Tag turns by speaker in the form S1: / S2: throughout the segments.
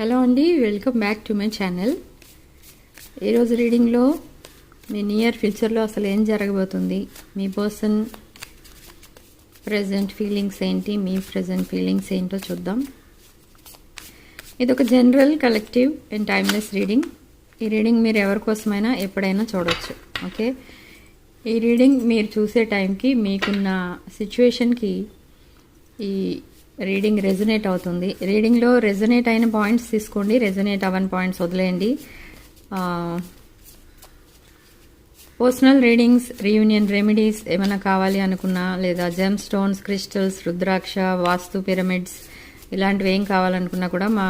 S1: Hello అండి welcome back to my channel. ఈరోజు రీడింగ్లో మీ నియర్ ఫ్యూచర్లో అసలు ఏం జరగబోతుంది? మీ పర్సన్ ప్రజెంట్ ఫీలింగ్స్ ఏంటి? మీ ప్రజెంట్ ఫీలింగ్స్ ఏంటో చూద్దాం. ఇది ఒక general collective and timeless reading. ఈ రీడింగ్ మీరు ఎవరి కోసమైనా ఎప్పుడైనా చూడవచ్చు ఓకే? ఈ రీడింగ్ మీరు చూసే టైంకి మీకున్న సిచ్యువేషన్కి ఈ రీడింగ్ రెజనేట్ అవుతుంది. రీడింగ్లో రెజనేట్ అయిన పాయింట్స్ తీసుకోండి. రెజనేట్ అవని పాయింట్స్ వదిలేయండి. పర్సనల్ రీడింగ్స్ రీయూనియన్ రెమెడీస్ ఏమైనా కావాలి అనుకున్నా లేదా gemstones crystals rudraksha vastu pyramids ఇలాంటివి ఏం కావాలనుకున్నా కూడా మా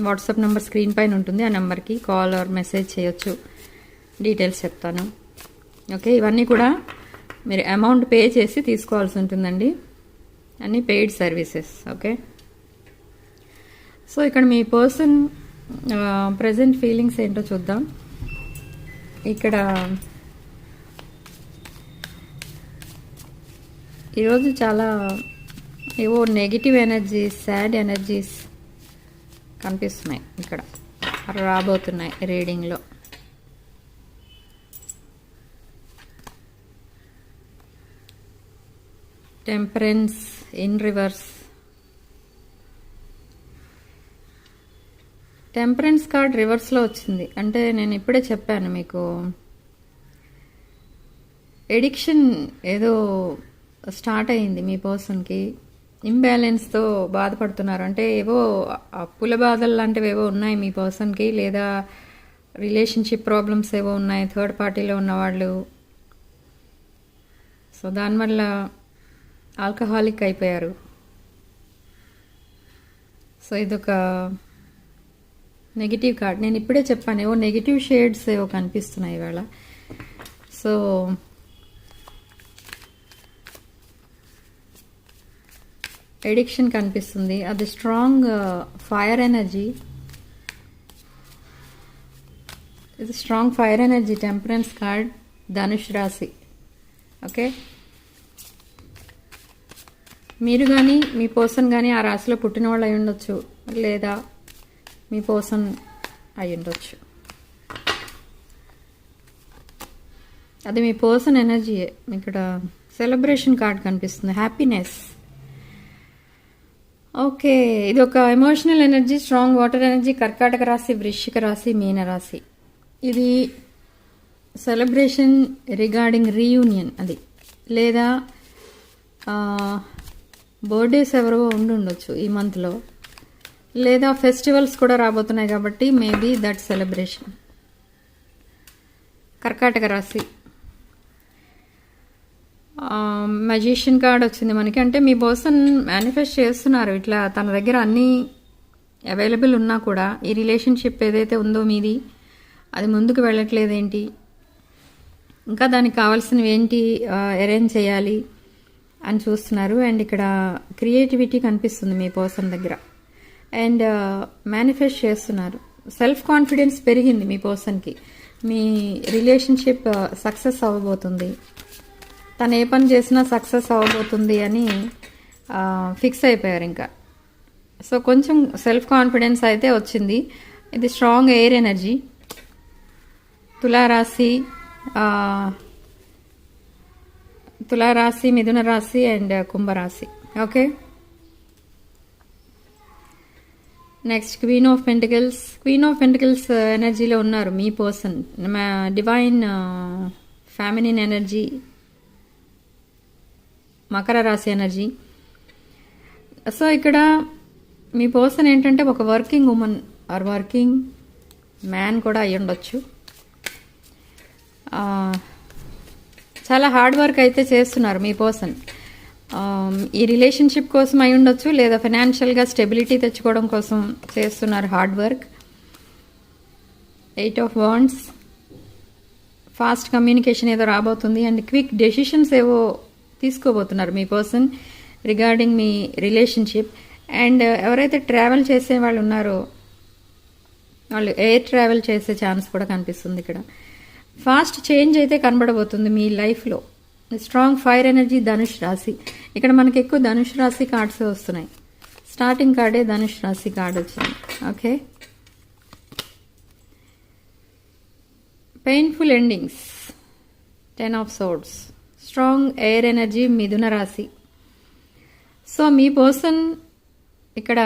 S1: వాట్సాప్ నెంబర్ స్క్రీన్ పైన ఉంటుంది. ఆ నెంబర్కి కాల్ ఆర్ మెసేజ్ చేయొచ్చు. డీటెయిల్స్ చెప్తాను. ఓకే ఇవన్నీ కూడా మీరు అమౌంట్ పే చేసి తీసుకోవాల్సి ఉంటుందండి. అన్ని పెయిడ్ సర్వీసెస్ ఓకే సో ఇక్కడ మీ పర్సన్ ప్రజెంట్ ఫీలింగ్స్ ఏంటో చూద్దాం. ఇక్కడ ఈరోజు చాలా ఏవో నెగిటివ్ ఎనర్జీస్ సాడ్ ఎనర్జీస్ కనిపిస్తున్నాయి ఇక్కడ రాబోతున్నాయి రీడింగ్లో temperance in reverse temperance card రివర్స్లో వచ్చింది. అంటే నేను ఇప్పుడే చెప్పాను మీకు. ఎడిక్షన్ ఏదో స్టార్ట్ అయింది మీ పర్సన్కి ఇంబ్యాలెన్స్తో బాధపడుతున్నారు. అంటే ఏవో అప్పుల బాధలు లాంటివి ఏవో ఉన్నాయి మీ పర్సన్కి లేదా రిలేషన్షిప్ ప్రాబ్లమ్స్ ఏవో ఉన్నాయి? థర్డ్ పార్టీలో ఉన్నవాళ్ళు సో దానివల్ల ఆల్కహాలిక్ అయిపోయారు. సో ఇదొక నెగిటివ్ కార్డ్. నేను ఇప్పుడే చెప్పాను ఏవో నెగిటివ్ షేడ్స్ ఏవో కనిపిస్తున్నాయి ఇవాళ. సో ఎడిక్షన్ కనిపిస్తుంది. అది స్ట్రాంగ్ ఫైర్ ఎనర్జీ. ఇది strong fire energy temperance card Dhanush రాశి. ఓకే? మీరు కానీ మీ పర్సన్ కానీ ఆ రాశిలో పుట్టిన వాళ్ళు అయి ఉండొచ్చు. లేదా మీ పర్సన్ అయి ఉండొచ్చు. అది మీ పర్సన్ ఎనర్జీయే ఇక్కడ సెలబ్రేషన్ కార్డ్ కనిపిస్తుంది. హ్యాపీనెస్ ఓకే ఇది ఒక emotional energy strong water energy కర్కాటక రాశి వృశ్చిక రాశి మీన రాశి. ఇది సెలబ్రేషన్ రిగార్డింగ్ రీయూనియన్ అది. లేదా బర్త్డేస్ ఎవరో ఉండి ఉండొచ్చు ఈ మంత్లో లేదా ఫెస్టివల్స్ కూడా రాబోతున్నాయి కాబట్టి మేబీ దట్ సెలబ్రేషన్ కర్కాటక రాశి. మెజిషియన్ కార్డ్ వచ్చింది మనకి. అంటే మీ పర్సన్ మేనిఫెస్ట్ చేస్తున్నారు. ఇట్లా తన దగ్గర అన్నీ అవైలబుల్ ఉన్నా కూడా ఈ రిలేషన్షిప్ ఏదైతే ఉందో మీది అది ముందుకు వెళ్ళట్లేదేంటి? ఇంకా దానికి కావాల్సినవి ఏంటి? అరేంజ్ చేయాలి. అని చూస్తున్నారు. అండ్ ఇక్కడ క్రియేటివిటీ కనిపిస్తుంది మీ పర్సన్ దగ్గర. అండ్ మేనిఫెస్ట్ చేస్తున్నారు. సెల్ఫ్ కాన్ఫిడెన్స్ పెరిగింది మీ పర్సన్కి మీ రిలేషన్షిప్ సక్సెస్ అవ్వబోతుంది. తను ఏ పని చేసినా సక్సెస్ అవ్వబోతుంది అని ఫిక్స్ అయిపోయారు ఇంకా. సో కొంచెం సెల్ఫ్ కాన్ఫిడెన్స్ అయితే వచ్చింది. ఇది స్ట్రాంగ్ ఎయిర్ ఎనర్జీ తులారాశి తులారాశి మిథున రాశి అండ్ కుంభరాశి. Okay next queen of pentacles queen of pentacles ఎనర్జీలో ఉన్నారు మీ పర్సన్ డివైన్ ఫ్యామిలీన్ ఎనర్జీ మకర రాశి ఎనర్జీ సో ఇక్కడ మీ పర్సన్ ఏంటంటే ఒక working women or working man కూడా అయ్యి ఉండొచ్చు uh, చాలా హార్డ్ వర్క్ అయితే చేస్తున్నారు మీ పర్సన్. ఈ రిలేషన్షిప్ కోసం అయి ఉండొచ్చు లేదా ఫైనాన్షియల్గా స్టెబిలిటీ తెచ్చుకోవడం కోసం చేస్తున్నారు hard work. Eight of wands fast communication ఏదో రాబోతుంది అండ్ క్విక్ డెసిషన్స్ ఏవో తీసుకోబోతున్నారు మీ పర్సన్ రిగార్డింగ్ మీ రిలేషన్షిప్. అండ్ ఎవరైతే ట్రావెల్ చేసే వాళ్ళు ఉన్నారో వాళ్ళు ఎయిర్ ట్రావెల్ చేసే ఛాన్స్ కూడా కనిపిస్తుంది ఇక్కడ. ఫాస్ట్ చేంజ్ అయితే కనబడబోతుంది మీ లైఫ్లో స్ట్రాంగ్ ఫైర్ ఎనర్జీ ధనుష్ రాశి ఇక్కడ మనకి ఎక్కువ ధనుష్ రాశి కార్డ్స్ వస్తున్నాయి. స్టార్టింగ్ కార్డే ధనుష్ రాశి కార్డ్ వచ్చింది. Okay painful endings ten of swords strong air energy మిథున రాశి సో మీ పర్సన్ ఇక్కడ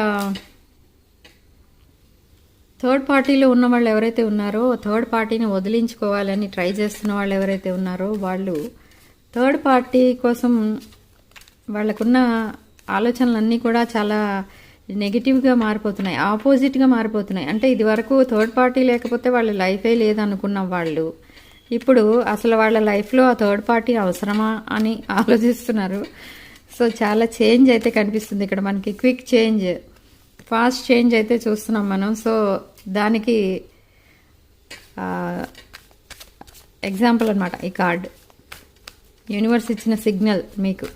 S1: థర్డ్ పార్టీలో ఉన్న వాళ్ళు ఎవరైతే ఉన్నారో థర్డ్ పార్టీని వదిలించుకోవాలని ట్రై చేస్తున్న వాళ్ళు ఎవరైతే ఉన్నారో వాళ్ళు థర్డ్ పార్టీ కోసం వాళ్ళకున్న ఆలోచనలన్నీ కూడా చాలా నెగిటివ్గా మారిపోతున్నాయి ఆపోజిట్గా మారిపోతున్నాయి. అంటే ఇది వరకు థర్డ్ పార్టీ లేకపోతే వాళ్ళ లైఫే లేదనుకున్న వాళ్ళు ఇప్పుడు అసలు వాళ్ళ లైఫ్లో ఆ థర్డ్ పార్టీ అవసరమా అని ఆలోచిస్తున్నారు. సో చాలా చేంజ్ అయితే కనిపిస్తుంది. ఇక్కడ మనకి క్విక్ చేంజ్ ఫాస్ట్ చేంజ్ అయితే చూస్తున్నాం మనం. సో దానికి ఎగ్జాంపుల్ అనమాట ఈ కార్డ్ యూనివర్స్ ఇచ్చిన సిగ్నల్ మీకు.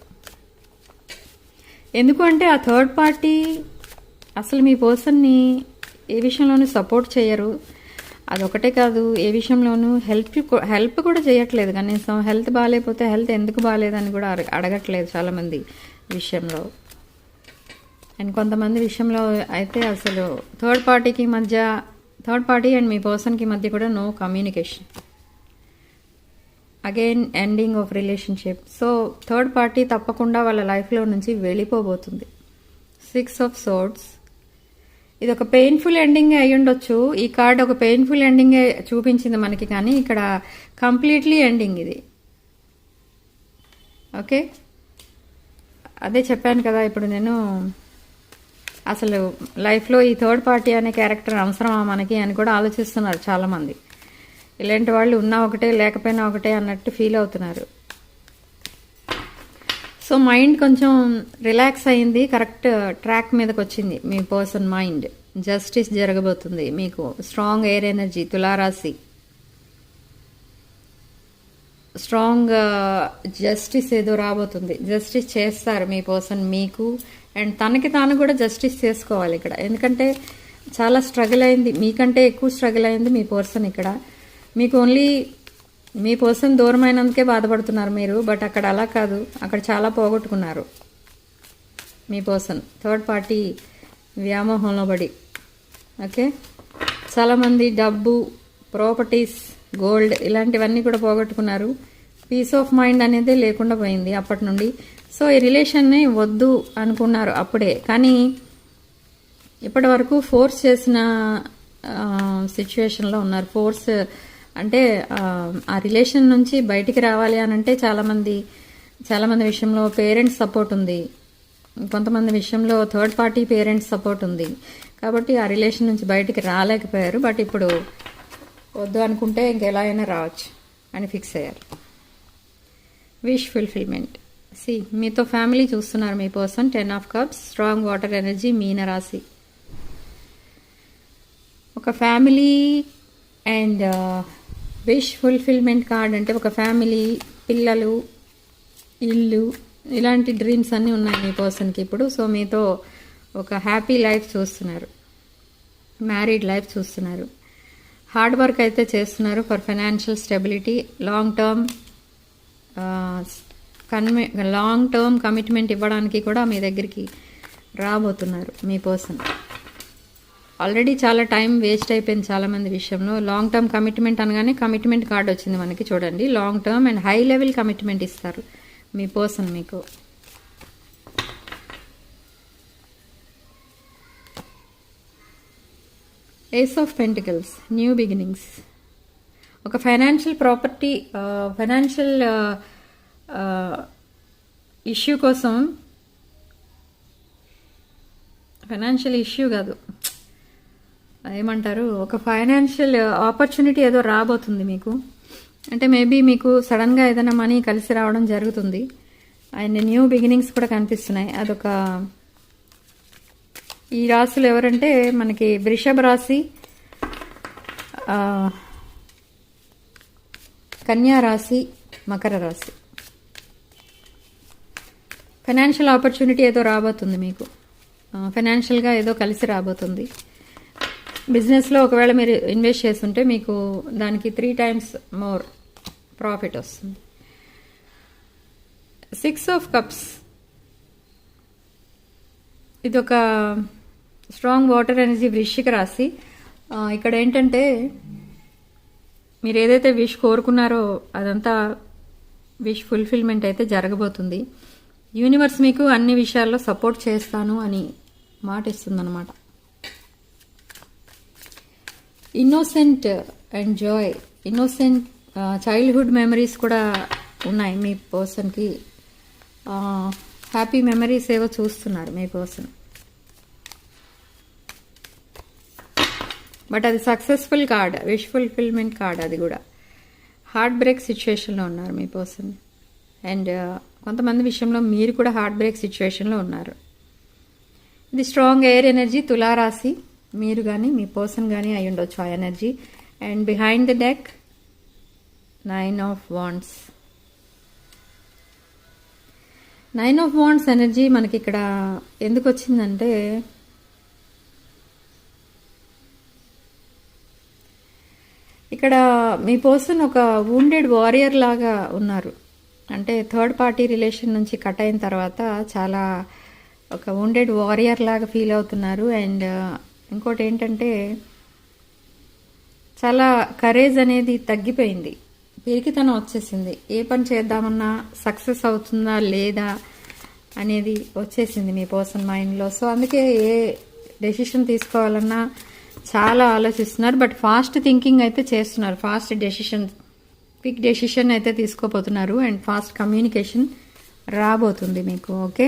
S1: ఎందుకంటే ఆ థర్డ్ పార్టీ అసలు మీ పర్సన్ని ఏ విషయంలోనూ సపోర్ట్ చేయరు. అదొకటే కాదు ఏ విషయంలోనూ హెల్ప్ హెల్ప్ కూడా చేయట్లేదు. కనీసం హెల్త్ బాగాలేకపోతే హెల్త్ ఎందుకు బాగాలేదని కూడా అడగ- అడగట్లేదు చాలామంది విషయంలో. అండ్ కొంతమంది విషయంలో అయితే అసలు థర్డ్ పార్టీకి మధ్య థర్డ్ పార్టీ అండ్ మీ పర్సన్కి మధ్య కూడా no communication again ending of relationship so third party తప్పకుండా వాళ్ళ లైఫ్లో నుంచి వెళ్ళిపోబోతుంది. సిక్స్ ఆఫ్ సోర్డ్స్ ఇది ఒక పెయిన్ఫుల్ ఎండింగ్ అయి ఉండొచ్చు. ఈ కార్డ్ ఒక పెయిన్ఫుల్ ఎండింగ్ చూపించింది మనకి కానీ ఇక్కడ కంప్లీట్లీ ఎండింగ్ ఇది. ఓకే అదే చెప్పాను కదా ఇప్పుడు నేను అసలు లైఫ్లో ఈ థర్డ్ పార్టీ అనే క్యారెక్టర్ అవసరమా మనకి అని కూడా ఆలోచిస్తున్నారు చాలామంది. ఇలాంటి వాళ్ళు ఉన్నా ఒకటే లేకపోయినా ఒకటే అన్నట్టు ఫీల్ అవుతున్నారు. సో మైండ్ కొంచెం రిలాక్స్ అయింది. కరెక్ట్ ట్రాక్ మీదకి వచ్చింది మీ పర్సన్ మైండ్ జస్టిస్ జరగబోతుంది మీకు. స్ట్రాంగ్ ఎయిర్ ఎనర్జీ తులారాశి. స్ట్రాంగ్ జస్టిస్ uh, ఏదో రాబోతుంది. జస్టిస్ చేస్తారు మీ పర్సన్ మీకు. అండ్ తనకి తాను కూడా జస్టిస్ చేసుకోవాలి ఇక్కడ. ఎందుకంటే చాలా స్ట్రగుల్ అయింది. మీకంటే ఎక్కువ స్ట్రగుల్ అయింది మీ పర్సన్ ఇక్కడ. మీకు ఓన్లీ మీ పర్సన్ దూరం అయినందుకే బాధపడుతున్నారు మీరు బట్ అక్కడ అలా కాదు. అక్కడ చాలా పోగొట్టుకున్నారు మీ పర్సన్ థర్డ్ పార్టీ వ్యామోహంలో పడి. ఓకే? చాలామంది డబ్బు ప్రాపర్టీస్ గోల్డ్ ఇలాంటివన్నీ కూడా పోగొట్టుకున్నారు. పీస్ ఆఫ్ మైండ్ అనేది లేకుండా పోయింది. అప్పటి నుండి సో ఈ రిలేషన్ని వద్దు అనుకున్నారు అప్పుడే. కానీ ఇప్పటి వరకు ఫోర్స్ చేసిన సిచ్యువేషన్లో ఉన్నారు. ఫోర్స్ అంటే ఆ, ఆ రిలేషన్ నుంచి బయటికి రావాలి అని అంటే చాలామంది చాలామంది విషయంలో పేరెంట్స్ సపోర్ట్ ఉంది. కొంతమంది విషయంలో థర్డ్ పార్టీ పేరెంట్స్ సపోర్ట్ ఉంది. కాబట్టి ఆ రిలేషన్ నుంచి బయటికి రాలేకపోయారు. బట్ ఇప్పుడు వద్దు అనుకుంటే ఇంకెలా అయినా రావచ్చు అని ఫిక్స్ అయ్యారు. Wish fulfilment. సి మీతో ఫ్యామిలీ చూస్తున్నారు మీ person ten of cups strong water energy మీనరాశి ఒక family and wish fulfilment card అంటే ఒక ఫ్యామిలీ పిల్లలు ఇల్లు ఇలాంటి డ్రీమ్స్ అన్నీ ఉన్నాయి మీ పర్సన్కి ఇప్పుడు. సో మీతో ఒక హ్యాపీ లైఫ్ చూస్తున్నారు. మ్యారీడ్ లైఫ్ చూస్తున్నారు. హార్డ్ వర్క్ అయితే చేస్తున్నారు for financial stability long term కన్మి long term commitment ఇవ్వడానికి కూడా మీ దగ్గరికి రాబోతున్నారు మీ పర్సన్ ఆల్రెడీ చాలా టైం వేస్ట్ అయిపోయింది చాలామంది విషయంలో. లాంగ్ టర్మ్ కమిట్మెంట్ అనగానే కమిట్మెంట్ కార్డ్ వచ్చింది మనకి చూడండి. Long term and high level commitment ఇస్తారు మీ పర్సన్ మీకు. Ace of pentacles new beginnings ఒక ఫైనాన్షియల్ ప్రాపర్టీ ఫైనాన్షియల్ ఇష్యూ కోసం ఫైనాన్షియల్ ఇష్యూ కాదు. ఏమంటారు? ఒక ఫైనాన్షియల్ ఆపర్చునిటీ ఏదో రాబోతుంది మీకు. అంటే మేబీ మీకు సడన్గా ఏదైనా మనీ కలిసి రావడం జరుగుతుంది. అండ్ న్యూ బిగినింగ్స్ కూడా కనిపిస్తున్నాయి. అదొక ఈ రాశులు ఎవరంటే మనకి వృషభ రాశి కన్యా రాశి మకర రాశి. ఫైనాన్షియల్ ఆపర్చునిటీ ఏదో రాబోతుంది మీకు. ఫైనాన్షియల్గా ఏదో కలిసి రాబోతుంది. బిజినెస్లో ఒకవేళ మీరు ఇన్వెస్ట్ చేస్తుంటే మీకు దానికి త్రీ టైమ్స్ మోర్ ప్రాఫిట్ వస్తుంది. సిక్స్ ఆఫ్ కప్స్ ఇది ఒక స్ట్రాంగ్ వాటర్ ఎనర్జీ వృష్టికి రాసి ఇక్కడ ఏంటంటే మీరు ఏదైతే విష్ కోరుకున్నారో అదంతా విష్ ఫుల్ఫిల్మెంట్ అయితే జరగబోతుంది. యూనివర్స్ మీకు అన్ని విషయాల్లో సపోర్ట్ చేస్తాను అని మాట ఇస్తుందన్నమాట. Innocent and joy innocent childhood memories కూడా ఉన్నాయి మీ పర్సన్కి హ్యాపీ మెమరీస్ ఏవో చూస్తున్నారు మీ పర్సన్ బట్ అది successful card wish fulfilment card అది కూడా. హార్ట్ బ్రేక్ సిచ్యువేషన్లో ఉన్నారు మీ పర్సన్ అండ్ కొంతమంది విషయంలో మీరు కూడా హార్ట్ బ్రేక్ సిచ్యువేషన్లో ఉన్నారు. ఇది స్ట్రాంగ్ ఎయిర్ ఎనర్జీ తులారాశి. మీరు కానీ మీ పర్సన్ కానీ అయి ఉండొచ్చు ఆ energy and behind the deck nine of wands nine of wands energy మనకి ఇక్కడ ఎందుకు వచ్చిందంటే ఇక్కడ మీ పర్సన్ ఒక వూండెడ్ వారియర్ లాగా ఉన్నారు. అంటే థర్డ్ పార్టీ రిలేషన్ నుంచి కట్ అయిన తర్వాత చాలా ఒక ఉండెడ్ వారియర్ లాగా ఫీల్ అవుతున్నారు. అండ్ uh, ఇంకోటి ఏంటంటే చాలా కరేజ్ అనేది తగ్గిపోయింది. పిరికితనం వచ్చేసింది. ఏ పని చేద్దామన్నా సక్సెస్ అవుతుందా లేదా అనేది వచ్చేసింది మీ పర్సన్ మైండ్లో సో అందుకే ఏ డెసిషన్ తీసుకోవాలన్నా చాలా ఆలోచిస్తున్నారు. బట్ ఫాస్ట్ థింకింగ్ అయితే చేస్తున్నారు. ఫాస్ట్ డెసిషన్ క్విక్ డెసిషన్ అయితే తీసుకోపోతున్నారు అండ్ ఫాస్ట్ కమ్యూనికేషన్ రాబోతుంది మీకు ఓకే?